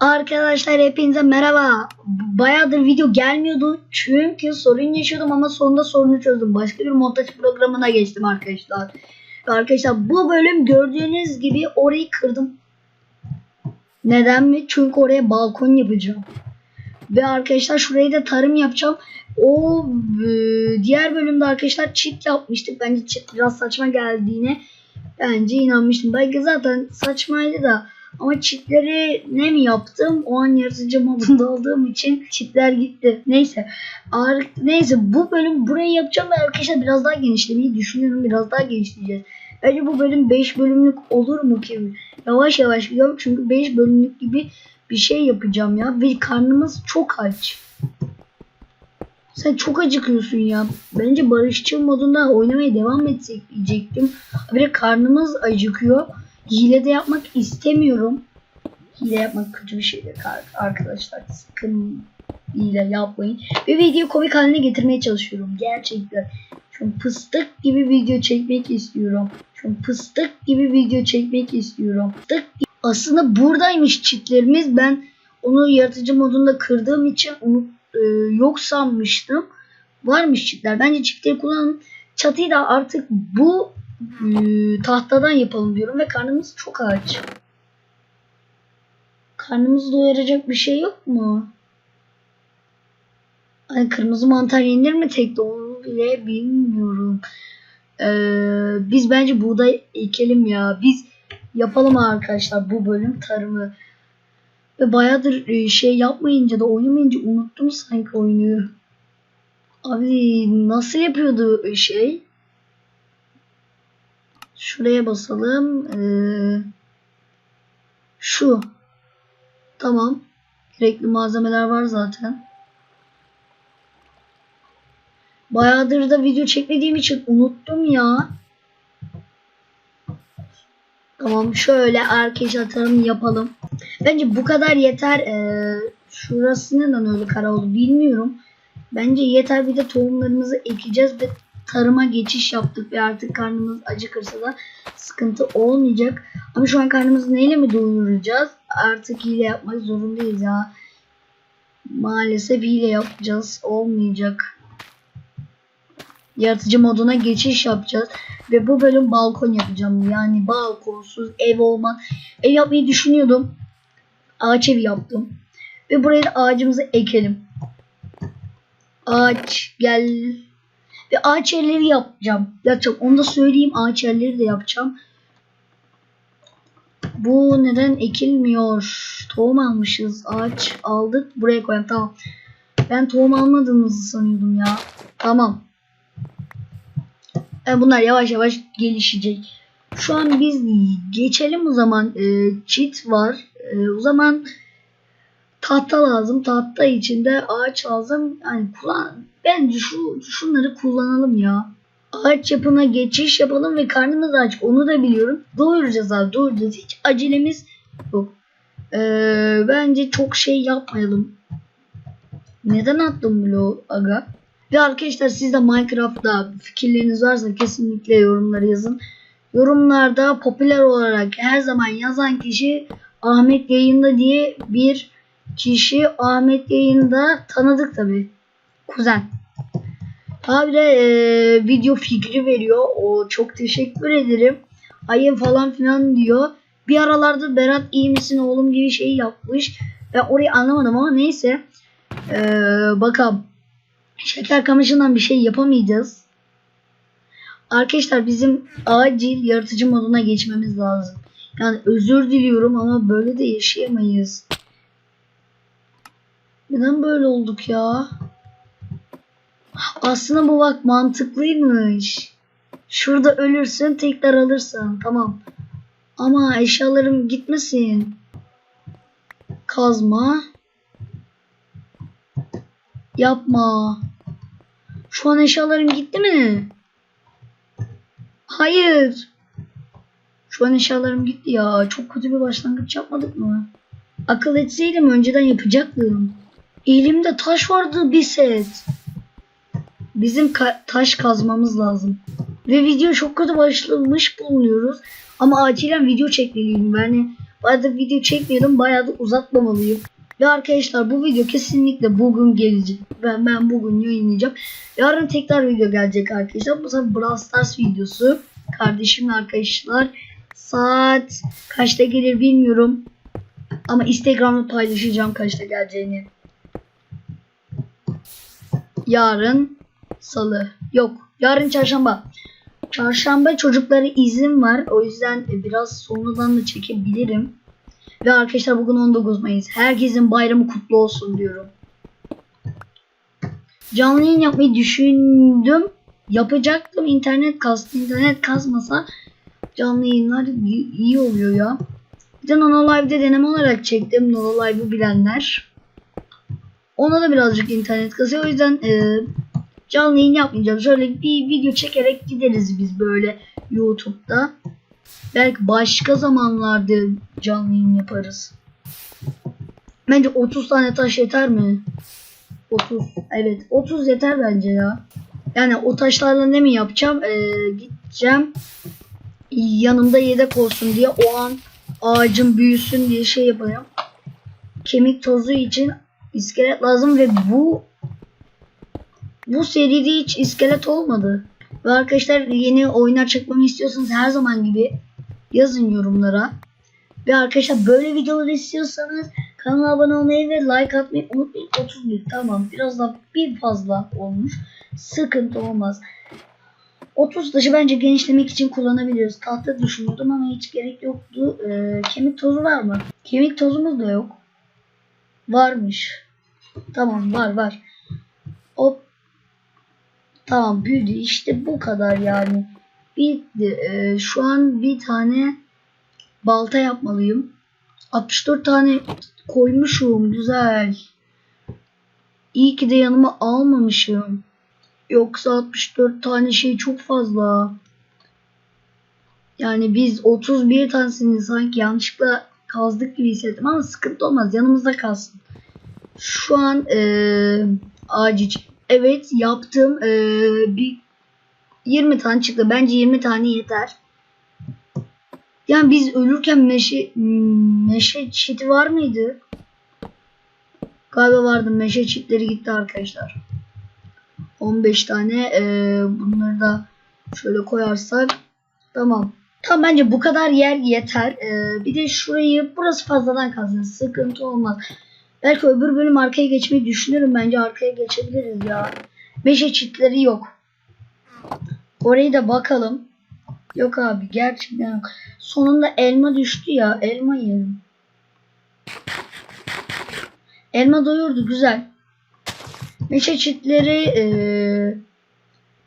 Arkadaşlar hepinize merhaba. Bayağıdır video gelmiyordu çünkü sorun yaşıyordum ama sonunda sorunu çözdüm. Başka bir montaj programına geçtim arkadaşlar. Arkadaşlar bu bölüm gördüğünüz gibi orayı kırdım. Neden mi? Çünkü oraya balkon yapacağım. Ve arkadaşlar şurayı da tarım yapacağım. O e, diğer bölümde arkadaşlar çit yapmıştık. Bence çit biraz saçma geldiğine bence inanmıştım. Belki zaten saçmaydı da ama çitleri ne mi yaptım? O an yaratıcı modunda olduğum için çitler gitti. Neyse. Ar- Neyse bu bölüm burayı yapacağım ve arkadaşlar biraz daha genişlemeyi düşünüyorum. Biraz daha genişleyeceğiz. Bence bu bölüm 5 bölümlük olur mu ki? Yavaş yavaş gidiyorum çünkü 5 bölümlük gibi bir şey yapacağım ya. Ve karnımız çok aç. Sen çok acıkıyorsun ya. Bence barışçıl modunda oynamaya devam etsek diyecektim. Bir de karnımız acıkıyor. Hile de yapmak istemiyorum. Hile yapmak kötü bir şeydir arkadaşlar. Sakın hile yapmayın. Ve videoyu komik haline getirmeye çalışıyorum. Gerçekten. Şu fıstık gibi video çekmek istiyorum. Şu fıstık gibi video çekmek istiyorum. Fıstık. Aslında buradaymış çitlerimiz. Ben onu yaratıcı modunda kırdığım için onu e, yok sanmıştım. Varmış çitler. Bence çitleri kullanın. Çatıyı da artık bu e, tahtadan yapalım diyorum ve karnımız çok aç. Karnımızı doyuracak bir şey yok mu? Ay kırmızı mantar yenir mi tek de onu bile bilmiyorum. Ee, biz bence buğday ekelim ya. Biz yapalım arkadaşlar bu bölüm tarımı. Ve bayağıdır e, şey yapmayınca da oynamayınca unuttum sanki oyunu. Abi nasıl yapıyordu şey? Şuraya basalım. Ee, şu. Tamam. Gerekli malzemeler var zaten. Bayağıdır da video çekmediğim için unuttum ya. Tamam şöyle arkadaşlar tarım yapalım. Bence bu kadar yeter. Ee, şurası neden öyle kara oldu bilmiyorum. Bence yeter bir de tohumlarımızı ekeceğiz ve tarıma geçiş yaptık ve artık karnımız acıkırsa da sıkıntı olmayacak. Ama şu an karnımızı neyle mi doyuracağız? Artık hile yapmak zorundayız ya. Maalesef hile yapacağız. Olmayacak. Yaratıcı moduna geçiş yapacağız. Ve bu bölüm balkon yapacağım. Yani balkonsuz ev olmaz. Ev yapmayı düşünüyordum. Ağaç evi yaptım. Ve buraya da ağacımızı ekelim. Ağaç gel. Ve ağaç yapacağım. Yapacağım. Onu da söyleyeyim. Ağaç de yapacağım. Bu neden ekilmiyor? Tohum almışız. Ağaç aldık. Buraya koyalım. Tamam. Ben tohum almadığımızı sanıyordum ya. Tamam. E, bunlar yavaş yavaş gelişecek. Şu an biz geçelim o zaman. E, çit var. E, o zaman tahta lazım. Tahta içinde ağaç lazım. Yani kullan bence şu şunları kullanalım ya. Ağaç yapına geçiş yapalım ve karnımız aç. Onu da biliyorum. Doyuracağız abi doyuracağız. Hiç acelemiz yok. Ee, bence çok şey yapmayalım. Neden attım bloğu aga? Ve arkadaşlar siz de Minecraft'ta fikirleriniz varsa kesinlikle yorumlara yazın. Yorumlarda popüler olarak her zaman yazan kişi Ahmet Yayında diye bir kişi Ahmet Yayında tanıdık tabi. Kuzen. Abi de e, video fikri veriyor. O çok teşekkür ederim. Ayı falan filan diyor. Bir aralarda Berat iyi misin oğlum gibi şey yapmış. Ben orayı anlamadım ama neyse. E, bakalım. Şeker kamışından bir şey yapamayacağız. Arkadaşlar bizim acil yaratıcı moduna geçmemiz lazım. Yani özür diliyorum ama böyle de yaşayamayız. Neden böyle olduk ya? Aslında bu bak mantıklıymış. Şurada ölürsün tekrar alırsın. Tamam. Ama eşyalarım gitmesin. Kazma. Yapma. Şu an eşyalarım gitti mi? Hayır. Şu an eşyalarım gitti ya. Çok kötü bir başlangıç yapmadık mı? Akıl etseydim önceden yapacaktım. Elimde taş vardı bir set. Bizim ka- taş kazmamız lazım. Ve video çok kötü başlamış bulunuyoruz. Ama acilen video çekmeliyim. Yani Bayağıdır video çekmiyordum. Bayağı da uzatmamalıyım. Ve arkadaşlar bu video kesinlikle bugün gelecek. Ben ben bugün yayınlayacağım. Yarın tekrar video gelecek arkadaşlar. Bu sefer Brawl Stars videosu. Kardeşimle arkadaşlar. Saat kaçta gelir bilmiyorum. Ama Instagram'da paylaşacağım kaçta geleceğini. Yarın salı. Yok. Yarın çarşamba. Çarşamba çocuklara izin var. O yüzden biraz sonradan da çekebilirim. Ve arkadaşlar bugün 19 Mayıs. Herkesin bayramı kutlu olsun diyorum. Canlı yayın yapmayı düşündüm. Yapacaktım. İnternet kastı. İnternet kasmasa canlı yayınlar iyi oluyor ya. Bir de Nono Live'de deneme olarak çektim. Nono Live'ı bilenler. Ona da birazcık internet kasıyor. O yüzden e, canlı yayın yapmayacağım. Şöyle bir video çekerek gideriz biz böyle YouTube'da. Belki başka zamanlarda canlı yayın yaparız. Bence 30 tane taş yeter mi? 30. Evet 30 yeter bence ya. Yani o taşlarla ne mi yapacağım? Ee, gideceğim. Yanımda yedek olsun diye o an ağacın büyüsün diye şey yapacağım. Kemik tozu için iskelet lazım ve bu bu seride hiç iskelet olmadı. Ve arkadaşlar yeni oyunlar çekmemi istiyorsanız her zaman gibi yazın yorumlara. Ve arkadaşlar böyle videolar istiyorsanız kanala abone olmayı ve like atmayı unutmayın. 31 tamam biraz da bir fazla olmuş. Sıkıntı olmaz. 30 taşı bence genişlemek için kullanabiliriz. Tahta düşünüyordum ama hiç gerek yoktu. Ee, kemik tozu var mı? Kemik tozumuz da yok. Varmış. Tamam var var. Hop. Tamam büyüdü. İşte bu kadar yani. Bir, e, şu an bir tane balta yapmalıyım. 64 tane koymuşum. Güzel. İyi ki de yanıma almamışım. Yoksa 64 tane şey çok fazla. Yani biz 31 tanesini sanki yanlışlıkla kazdık gibi hissettim ama sıkıntı olmaz. Yanımızda kalsın. Şu an ağaç için. Evet yaptım. Ee, bir 20 tane çıktı. Bence 20 tane yeter. Yani biz ölürken meşe meşe çiti var mıydı? Galiba vardı. Meşe çitleri gitti arkadaşlar. 15 tane ee, bunları da şöyle koyarsak tamam. Tamam bence bu kadar yer yeter. Ee, bir de şurayı burası fazladan kalsın. Sıkıntı olmaz. Belki öbür bölüm arkaya geçmeyi düşünürüm. Bence arkaya geçebiliriz ya. Meşe çitleri yok. Orayı da bakalım. Yok abi gerçekten yok. Sonunda elma düştü ya. Elma yiyelim. Elma doyurdu güzel. Meşe çitleri ee,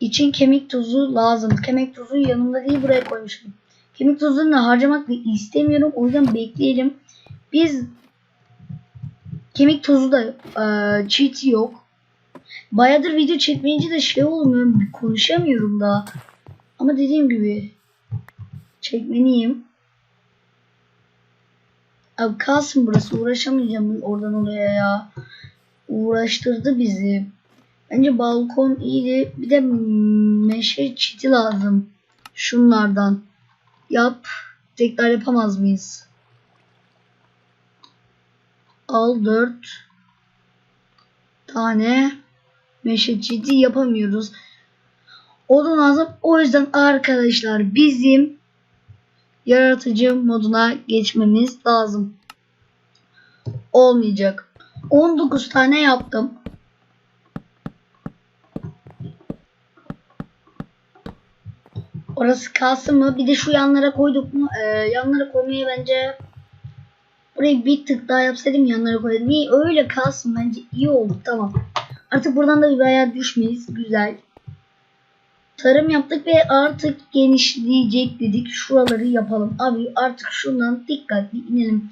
için kemik tozu lazım. Kemik tozu yanımda değil buraya koymuşum. Kemik tozunu harcamak istemiyorum. O yüzden bekleyelim. Biz kemik tozu da e, cheat yok. Bayağıdır video çekmeyince de şey olmuyor. Konuşamıyorum daha. Ama dediğim gibi çekmeliyim. Abi kalsın burası. Uğraşamayacağım oradan oraya ya. Uğraştırdı bizi. Bence balkon iyiydi. Bir de meşe çiti lazım. Şunlardan. Yap. Tekrar yapamaz mıyız? Al 4 tane meşe çiti yapamıyoruz. Odun lazım. O yüzden arkadaşlar bizim yaratıcı moduna geçmemiz lazım. Olmayacak. 19 tane yaptım. Orası kalsın mı? Bir de şu yanlara koyduk mu? Ee, yanlara koymayı bence burayı bir tık daha yapsaydım yanlara koydum. İyi öyle kalsın bence iyi oldu tamam. Artık buradan da bayağı düşmeyiz. Güzel. Tarım yaptık ve artık genişleyecek dedik. Şuraları yapalım. Abi artık şundan dikkatli inelim.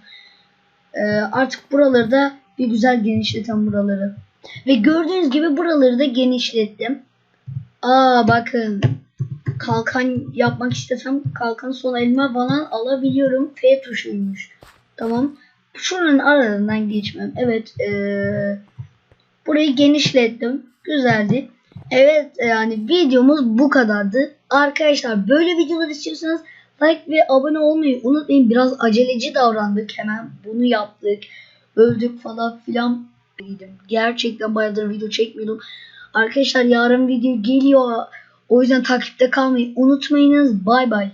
Ee, artık buraları da bir güzel genişletem buraları. Ve gördüğünüz gibi buraları da genişlettim. Aa bakın. Kalkan yapmak istesem kalkan son elma falan alabiliyorum. F tuşuymuş. Tamam. Şunun aralarından geçmem. Evet. Ee, burayı genişlettim. Güzeldi. Evet yani videomuz bu kadardı. Arkadaşlar böyle videolar istiyorsanız like ve abone olmayı unutmayın. Biraz aceleci davrandık hemen. Bunu yaptık. Öldük falan filan. Gerçekten bayağıdır video çekmiyordum. Arkadaşlar yarın video geliyor. O yüzden takipte kalmayı unutmayınız. Bay bay.